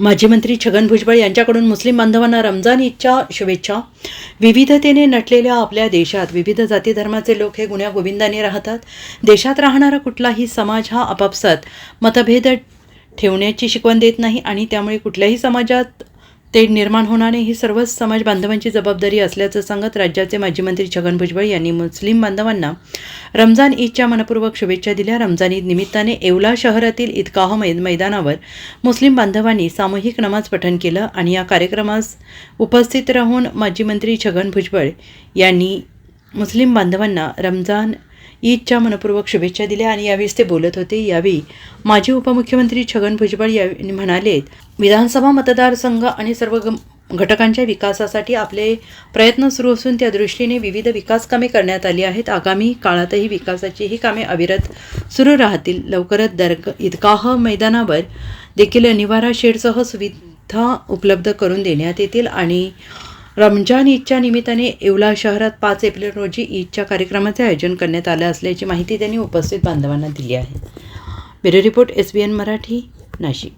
माजी मंत्री छगन भुजबळ यांच्याकडून मुस्लिम बांधवांना रमजान ईदच्या शुभेच्छा. विविधतेने नटलेल्या आपल्या देशात विविध जाती धर्माचे लोक हे गुण्या गोविंदाने राहतात. देशात राहणारा कुठलाही समाज हा आपापसात मतभेद ठेवण्याची शिकवण देत नाही आणि त्यामुळे कुठल्याही समाजात ते निर्माण होणारे ही सर्वच समाज बांधवांची जबाबदारी असल्याचं सांगत राज्याचे माजी मंत्री छगन भुजबळ यांनी मुस्लिम बांधवांना रमजान ईदच्या मनपूर्वक शुभेच्छा दिल्या. रमजान ईद निमित्ताने येवला शहरातील ईदगाह मैद मैदानावर मुस्लिम बांधवांनी सामूहिक नमाज पठण केलं आणि या कार्यक्रमास उपस्थित राहून माजी मंत्री छगन भुजबळ यांनी मुस्लिम बांधवांना रमजान ईदच्या मनपूर्वक शुभेच्छा दिल्या आणि यावेळी ते बोलत होते. यावेळी माजी उपमुख्यमंत्री छगन भुजबळ यांनी म्हणाले विधानसभा मतदारसंघ आणि सर्व घटकांच्या विकासासाठी आपले प्रयत्न सुरू असून त्या दृष्टीने विविध विकास कामे करण्यात आली आहेत. आगामी काळातही विकासाची ही कामे अविरत सुरू राहतील. लवकरच दर्ग ईदगाह मैदानावर देखील निवारा शेडसह सुविधा उपलब्ध करून देण्यात येतील आणि रमजान ईदच्या निमित्ताने येवला शहरात पाच एप्रिल रोजी ईदच्या कार्यक्रमाचे आयोजन करण्यात आलं असल्याची माहिती त्यांनी उपस्थित बांधवांना दिली आहे. Bureau report S B N Marathi Nashik.